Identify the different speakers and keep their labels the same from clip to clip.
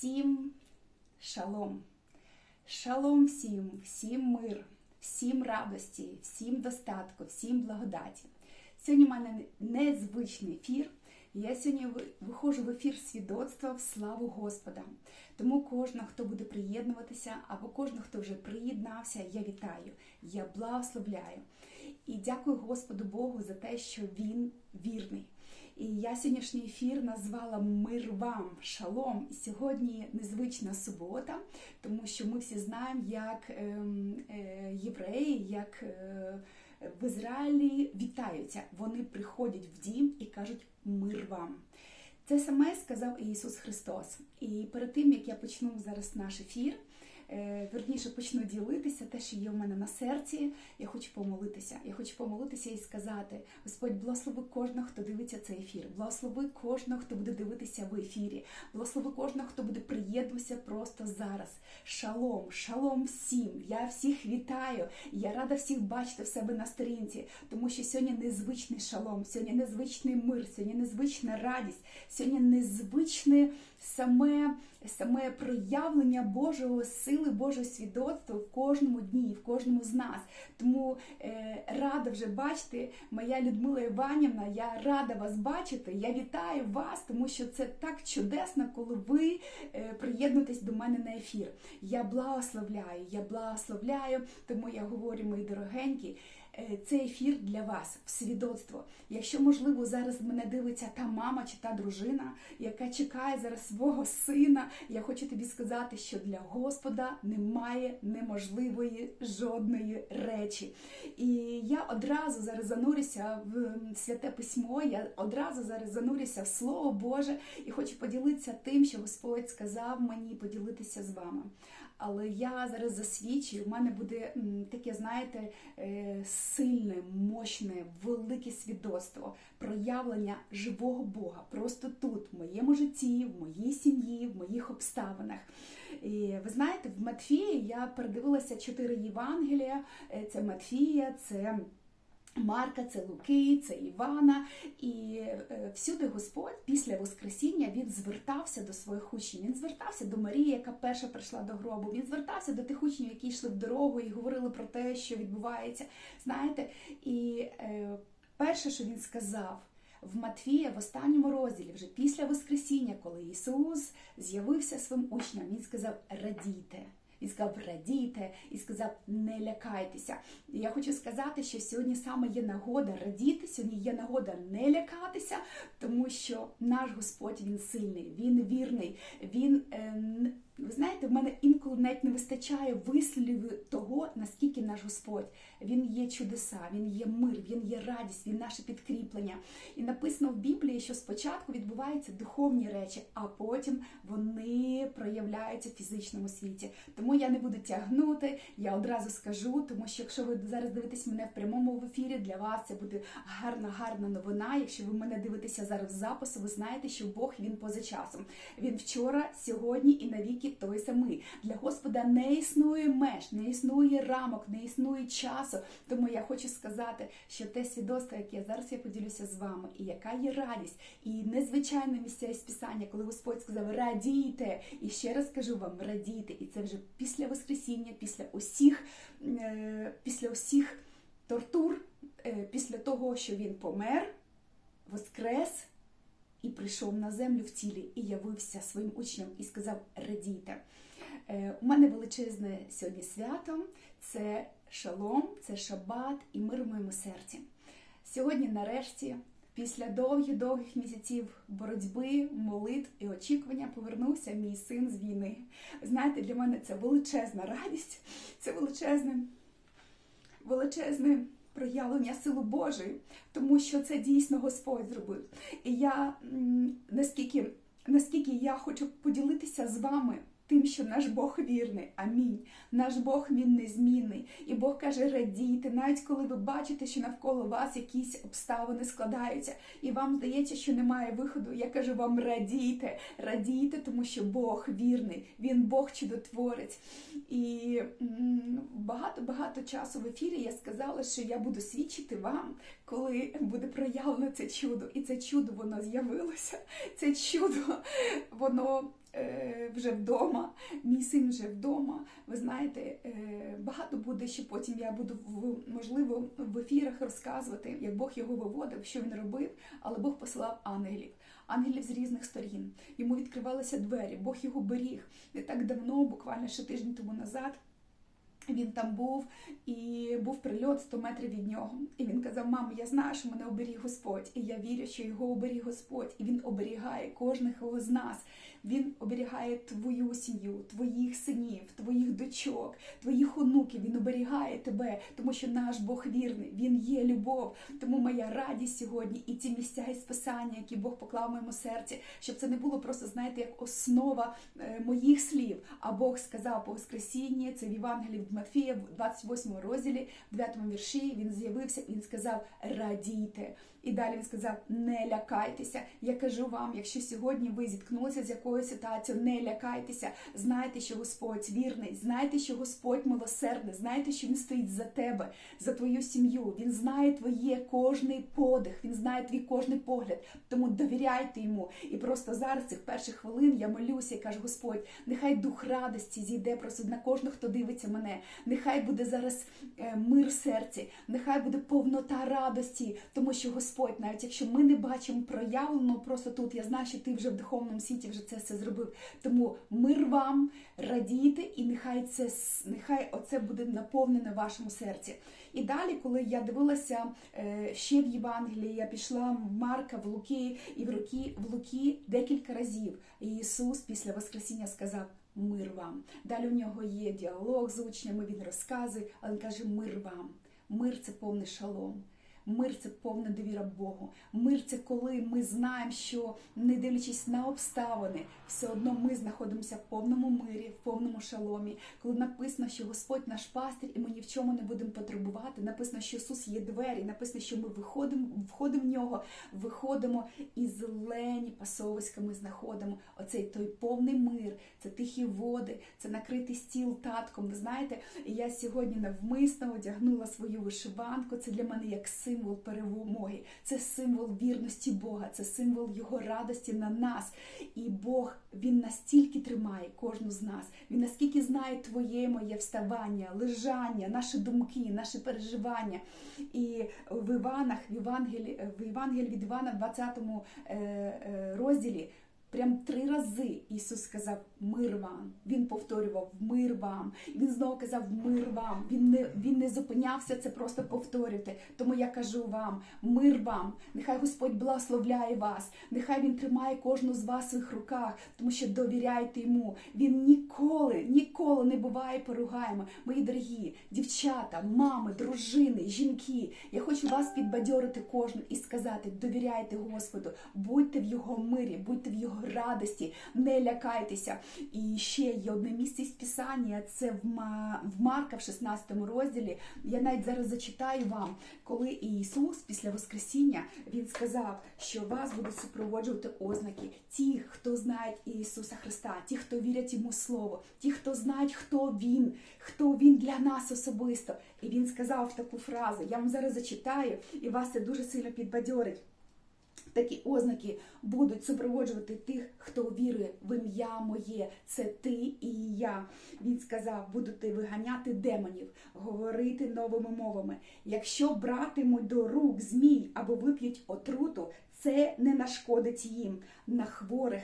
Speaker 1: Всім шалом. Шалом всім, всім мир, всім радості, всім достатку, всім благодаті. Сьогодні в мене незвичний ефір. Я сьогодні виходжу в ефір свідоцтва в славу Господа. Тому кожного, хто буде приєднуватися, або кожного, хто вже приєднався, я вітаю, я благословляю. І дякую Господу Богу за те, що Він вірний. І я сьогоднішній ефір назвала Мир вам, шалом. І сьогодні незвична субота, тому що ми всі знаємо, як ем, е, євреї, як е, в Ізраїлі вітаються. Вони приходять в дім і кажуть мир вам. Це саме сказав Ісус Христос. І перед тим як я почну зараз наш ефір, верніше почну ділитися те, що є в мене на серці. Я хочу помолитися. Я хочу помолитися і сказати: Господь, благослови кожного, хто дивиться цей ефір. Благослови кожного, хто буде дивитися в ефірі. Благослови кожного, хто буде приєднуватися просто зараз. Шалом, шалом всім. Я всіх вітаю. Я рада всіх бачити в себе на сторінці, тому що сьогодні незвичний шалом, сьогодні незвичний мир, сьогодні незвична радість, сьогодні незвичне саме, саме проявлення Божого сили, Божого свідоцтва в кожному дні, в кожному з нас. Тому е, рада вже бачити, моя Людмила Іванівна, я рада вас бачити. Я вітаю вас, тому що це так чудесно, коли ви е, приєднуєтесь до мене на ефір. Я благословляю, я благословляю, тому я говорю, мої дорогенькі. Е, Цей ефір для вас в свідоцтво. Якщо можливо зараз мене дивиться та мама чи та дружина, яка чекає зараз свого сина, я хочу тобі сказати, що для Господа немає неможливої жодної речі. І я одразу зараз занурюся в святе письмо, я одразу зараз занурюся в Слово Боже і хочу поділитися тим, що Господь сказав мені поділитися з вами. Але я зараз засвідчую, в мене буде таке, знаєте, е, сильне, мощне, велике свідоцтво, проявлення живого Бога просто тут, в моєму житті, в моїй сім'ї, в моїх обставинах. І ви знаєте, в Матфії я передивилася чотири Євангелія: Е, це Матфія, це. Марка, це Луки, це Івана, і е, всюди Господь після Воскресіння він звертався до своїх учнів. Він звертався до Марії, яка перша прийшла до гробу. Він звертався до тих учнів, які йшли в дорогу і говорили про те, що відбувається. Знаєте, і е, перше, що він сказав. В Матвія в останньому розділі, вже після Воскресіння, коли Ісус з'явився своїм учням, Він сказав: радійте. Він сказав, радійте, і сказав, не лякайтеся. І я хочу сказати, що сьогодні саме є нагода радіти, сьогодні є нагода не лякатися, тому що наш Господь він сильний, він вірний, він. Е, ви знаєте, в мене інколи навіть не вистачає висловів того, наскільки наш Господь він є чудеса, він є мир, він є радість, він наше підкріплення. І написано в Біблії, що спочатку відбуваються духовні речі, а потім вони проявляються в фізичному світі. Тому я не буду тягнути, я одразу скажу, тому що якщо ви зараз дивитесь мене в прямому ефірі, для вас це буде гарна, гарна новина. Якщо ви мене дивитеся зараз в запису, ви знаєте, що Бог він поза часом. Він вчора, сьогодні і навіки той самий. Для Господа не існує меж, не існує рамок, не існує часу. Тому я хочу сказати, що те свідоцтво, яке зараз я поділюся з вами, і яка є радість, і незвичайне місця із писання, коли Господь сказав радійте, і ще раз кажу вам, радійте, і це вже після Воскресіння, після усіх, е, після усіх тортур, е, після того, що він помер, воскрес і прийшов на землю в тілі і явився своїм учням і сказав: радійте. Е, У мене величезне сьогодні свято це шалом, це шабат і мир в моєму серці. Сьогодні, нарешті, після довгих-довгих місяців боротьби, молитв і очікування повернувся мій син з війни. Знаєте, для мене це величезна радість, це величезне величезне проявлення сили Божої, тому що це дійсно Господь зробив. І я наскільки, наскільки я хочу поділитися з вами. Тим, що наш Бог вірний, амінь. Наш Бог він незмінний. І Бог каже: радійте, навіть коли ви бачите, що навколо вас якісь обставини складаються, і вам здається, що немає виходу. Я кажу вам радійте, радійте, тому що Бог вірний, Він Бог чудотворець. І багато-багато часу в ефірі я сказала, що я буду свідчити вам, коли буде проявлено це чудо. І це чудо воно з'явилося. Це чудо, воно вже вдома, мій син вже вдома. Ви знаєте, е, багато буде, що потім я буду можливо в ефірах розказувати, як Бог його виводив, що він робив, але Бог посилав ангелів. Ангелів з різних сторін. Йому відкривалися двері, Бог його беріг. Не так давно, буквально ще тиждень тому назад, він там був і був прильот 100 метрів від нього. І він казав: Мамо, я знаю, що мене оберіг Господь, і я вірю, що його оберіг Господь, і він оберігає кожного з нас. Він оберігає твою сім'ю, твоїх синів, твоїх дочок, твоїх онуків. Він оберігає тебе, тому що наш Бог вірний, він є любов. Тому моя радість сьогодні і ці місця із писання, які Бог поклав в моєму серці, щоб це не було просто, знаєте, як основа е, моїх слів. А Бог сказав по Воскресінні, це в Євангелії від Матфія, в 28 розділі, в 9 вірші. Він з'явився, він сказав: радійте. І далі він сказав: не лякайтеся. Я кажу вам, якщо сьогодні ви зіткнулися з якоюсь ситуацією, не лякайтеся. Знайте, що Господь вірний, знайте, що Господь милосердний, знайте, що Він стоїть за тебе, за твою сім'ю. Він знає твоє кожний подих, він знає твій кожний погляд. Тому довіряйте йому. І просто зараз цих перших хвилин я молюся і кажу, Господь, нехай дух радості зійде просто на кожного, хто дивиться мене. Нехай буде зараз е, мир в серці, нехай буде повнота радості, тому що Господь, навіть якщо ми не бачимо проявлено просто тут, я знаю, що ти вже в духовному світі вже це все зробив. Тому мир вам, радійте, і нехай це нехай оце буде наповнене в вашому серці. І далі, коли я дивилася е, ще в Євангелії, я пішла в Марка, в Луки і в Луки, в Луки декілька разів. Ісус після Воскресіння сказав. Мир вам. Далі у нього є діалог з учнями, він розказує, але він каже: мир вам. Мир це повний шалом. Мир це повна довіра Богу. Мир це коли ми знаємо, що не дивлячись на обставини, все одно ми знаходимося в повному мирі, в повному шаломі. Коли написано, що Господь наш пастир, і ми ні в чому не будемо потребувати. Написано, що Ісус є двері. Написано, що ми виходимо, входимо в нього, виходимо і зелені пасовиська ми знаходимо. Оцей той повний мир, це тихі води, це накритий стіл татком. Ви знаєте, я сьогодні навмисно одягнула свою вишиванку. Це для мене як символ перемоги, це символ вірності Бога, це символ Його радості на нас. І Бог він настільки тримає кожну з нас. Він наскільки знає твоє моє вставання, лежання, наші думки, наші переживання. І в Іванах, в Івангелі в Івангелі від Івана, в 20 е, е, розділі. Прям три рази Ісус сказав мир вам. Він повторював мир вам. Він знову казав мир вам. Він не він не зупинявся це просто повторювати. Тому я кажу вам, мир вам. Нехай Господь благословляє вас. Нехай Він тримає кожну з вас в своїх руках, тому що довіряйте йому. Він ніколи, ніколи не буває поругаємо. Мої дорогі дівчата, мами, дружини, жінки. Я хочу вас підбадьорити кожну і сказати: довіряйте Господу, будьте в його мирі, будьте в його радості, не лякайтеся. І ще є одне місце із Писання, це в Марка в 16 розділі. Я навіть зараз зачитаю вам, коли Ісус після Воскресіння Він сказав, що вас будуть супроводжувати ознаки. Ті, хто знають Ісуса Христа, ті, хто вірять йому Слово, ті, хто знають, хто Він, хто Він для нас особисто. І він сказав таку фразу. Я вам зараз зачитаю, і вас це дуже сильно підбадьорить. Такі ознаки будуть супроводжувати тих, хто вірує в ім'я моє. Це ти і я. Він сказав, будете виганяти демонів, говорити новими мовами. Якщо братимуть до рук змій або вип'ють отруту, це не нашкодить їм. На хворих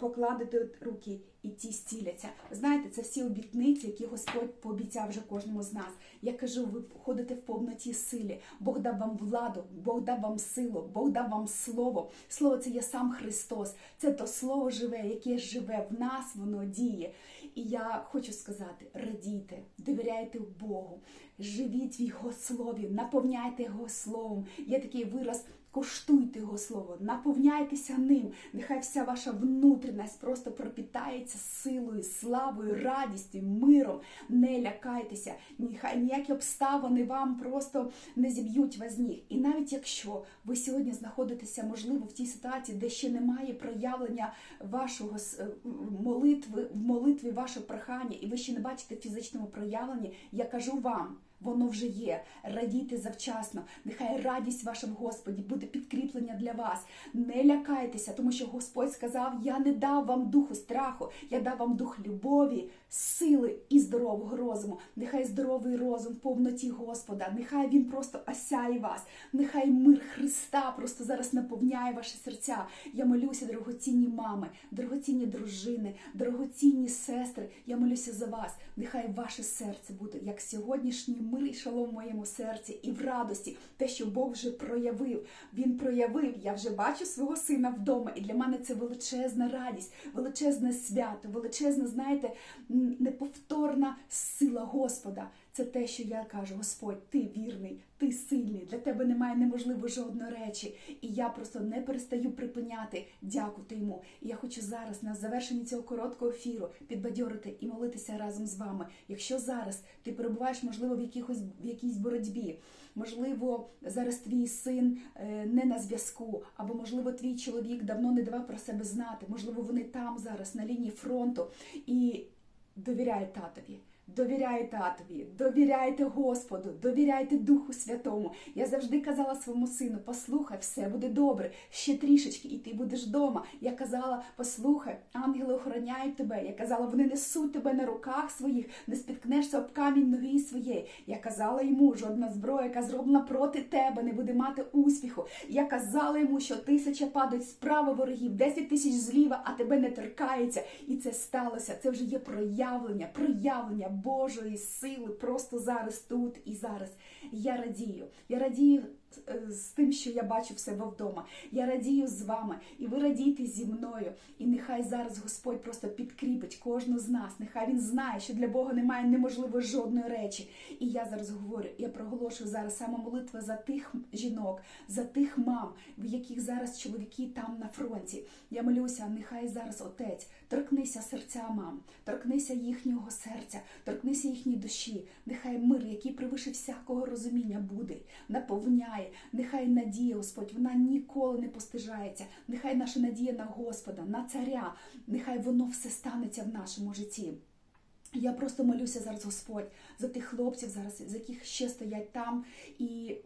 Speaker 1: покладете руки, і ті зціляться. Ви знаєте, це всі обітниці, які Господь пообіцяв вже кожному з нас. Я кажу, ви ходите в повноті силі. Бог дав вам владу, Бог дав вам силу, Бог дав вам слово. Слово це є сам Христос. Це то слово живе, яке живе в нас, воно діє. І я хочу сказати: радійте, довіряйте Богу, живіть в Його слові, наповняйте Його словом. Є такий вираз. Коштуйте його слово, наповняйтеся ним. Нехай вся ваша внутрішність просто пропітається силою, славою, радістю, миром. Не лякайтеся, нехай ніякі обставини вам просто не зіб'ють вас з ніг. І навіть якщо ви сьогодні знаходитеся, можливо, в тій ситуації, де ще немає проявлення вашого е, молитви, в молитві вашого прохання, і ви ще не бачите в фізичному проявленні, я кажу вам. Воно вже є. Радійте завчасно. Нехай радість ваша в Господі буде підкріплення для вас. Не лякайтеся, тому що Господь сказав: Я не дав вам духу страху, я дав вам дух любові, сили і здорового розуму. Нехай здоровий розум в повноті Господа, нехай він просто осяє вас, нехай мир Христа просто зараз наповняє ваші серця. Я молюся, дорогоцінні мами, дорогоцінні дружини, дорогоцінні сестри. Я молюся за вас. Нехай ваше серце буде як сьогоднішній мир і шалом в моєму серці і в радості, те, що Бог вже проявив. Він проявив. Я вже бачу свого сина вдома, і для мене це величезна радість, величезне свято, величезна, знаєте, неповторна сила Господа. Це те, що я кажу, Господь, ти вірний, ти сильний. Для тебе немає неможливо жодної речі. І я просто не перестаю припиняти дякувати йому. І я хочу зараз на завершенні цього короткого ефіру підбадьорити і молитися разом з вами. Якщо зараз ти перебуваєш, можливо, в якихось в якійсь боротьбі, можливо, зараз твій син е, не на зв'язку, або можливо, твій чоловік давно не давав про себе знати, можливо, вони там зараз на лінії фронту і довіряй татові. Довіряйте татові, довіряйте Господу, довіряйте Духу Святому. Я завжди казала своєму сину: послухай, все буде добре, ще трішечки, і ти будеш вдома. Я казала, послухай, ангели охороняють тебе. Я казала, вони несуть тебе на руках своїх, не спіткнешся об камінь ноги своєї. Я казала йому, жодна зброя, яка зроблена проти тебе, не буде мати успіху. Я казала йому, що тисяча падають справа ворогів, десять тисяч зліва, а тебе не торкається. І це сталося. Це вже є проявлення, проявлення Божої сили просто зараз, тут і зараз. Я радію. Я радію з тим, що я бачу в себе вдома. Я радію з вами, і ви радійте зі мною. І нехай зараз Господь просто підкріпить кожну з нас. Нехай він знає, що для Бога немає неможливо жодної речі. І я зараз говорю, я проголошую зараз саме молитва за тих жінок, за тих мам, в яких зараз чоловіки там на фронті. Я молюся, нехай зараз отець, торкнися серця мам, торкнися їхнього серця, торкнися їхньої душі. Нехай мир, який превише всякого розуміння, буде, наповняє. Нехай надія, Господь, вона ніколи не постижається. Нехай наша надія на Господа, на царя, нехай воно все станеться в нашому житті. Я просто молюся зараз, Господь, за тих хлопців зараз, за яких ще стоять там, і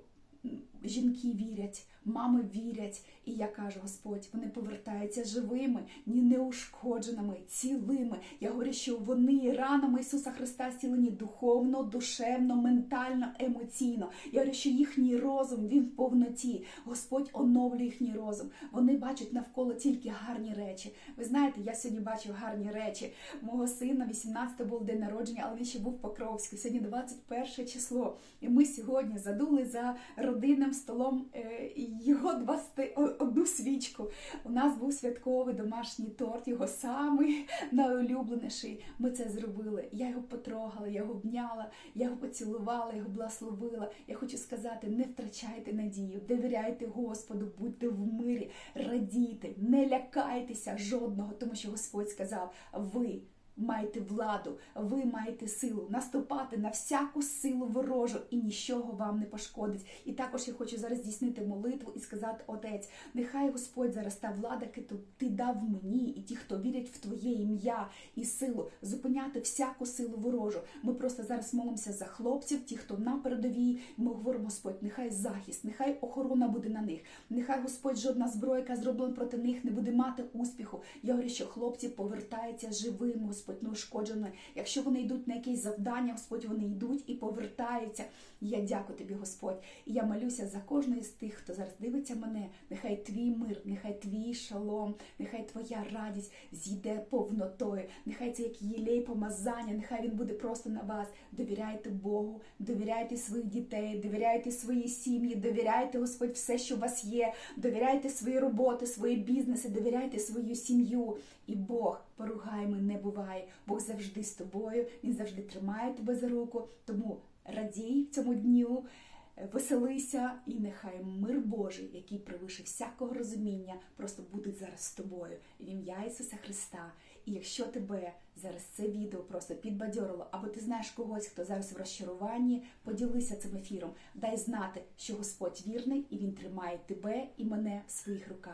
Speaker 1: жінки вірять, мами вірять. І я кажу, Господь, вони повертаються живими, ні неушкодженими, цілими. Я говорю, що вони ранами Ісуса Христа зцілені духовно, душевно, ментально, емоційно. Я говорю, що їхній розум він в повноті. Господь оновлює їхній розум. Вони бачать навколо тільки гарні речі. Ви знаєте, я сьогодні бачу гарні речі. Мого сина 18 був день народження, але він ще був в Покровську. Сьогодні 21 число. І ми сьогодні задули за родинним столом е, його 21 свічку. У нас був святковий домашній торт, його самий найулюбленіший. Ми це зробили. Я його потрогала, я його обняла, я його поцілувала, його благословила. Я хочу сказати: не втрачайте надію, довіряйте Господу, будьте в мирі, радійте, не лякайтеся жодного, тому що Господь сказав: ви. Маєте владу, ви маєте силу наступати на всяку силу ворожу і нічого вам не пошкодить. І також я хочу зараз здійснити молитву і сказати, Отець, нехай Господь зараз та влада, яку ти дав мені, і ті, хто вірять в Твоє ім'я і силу, зупиняти всяку силу ворожу. Ми просто зараз молимося за хлопців, ті, хто на передовій. Ми говоримо, Господь, нехай захист, нехай охорона буде на них. Нехай Господь жодна зброя, яка зроблена проти них, не буде мати успіху. Я говорю, що хлопці повертаються живими, Господь, неушкодженими. Якщо вони йдуть на якесь завдання, Господь, вони йдуть і повертаються. Я дякую тобі, Господь. І я молюся за кожного з тих, хто зараз дивиться мене. Нехай твій мир, нехай твій шалом, нехай твоя радість зійде повнотою. Нехай це як єлей помазання, нехай він буде просто на вас. Довіряйте Богу, довіряйте своїх дітей, довіряйте свої сім'ї, довіряйте, Господь, все, що у вас є. Довіряйте свої роботи, свої бізнеси, довіряйте свою сім'ю. І Бог поругайми не буває. Бог завжди з тобою, Він завжди тримає тебе за руку. Тому радій цьому дню, е, веселися, і нехай мир Божий, який превише всякого розуміння, просто буде зараз з тобою. В ім'я Ісуса Христа. І якщо тебе зараз це відео просто підбадьорило, або ти знаєш когось, хто зараз в розчаруванні, поділися цим ефіром. Дай знати, що Господь вірний і Він тримає тебе і мене в своїх руках.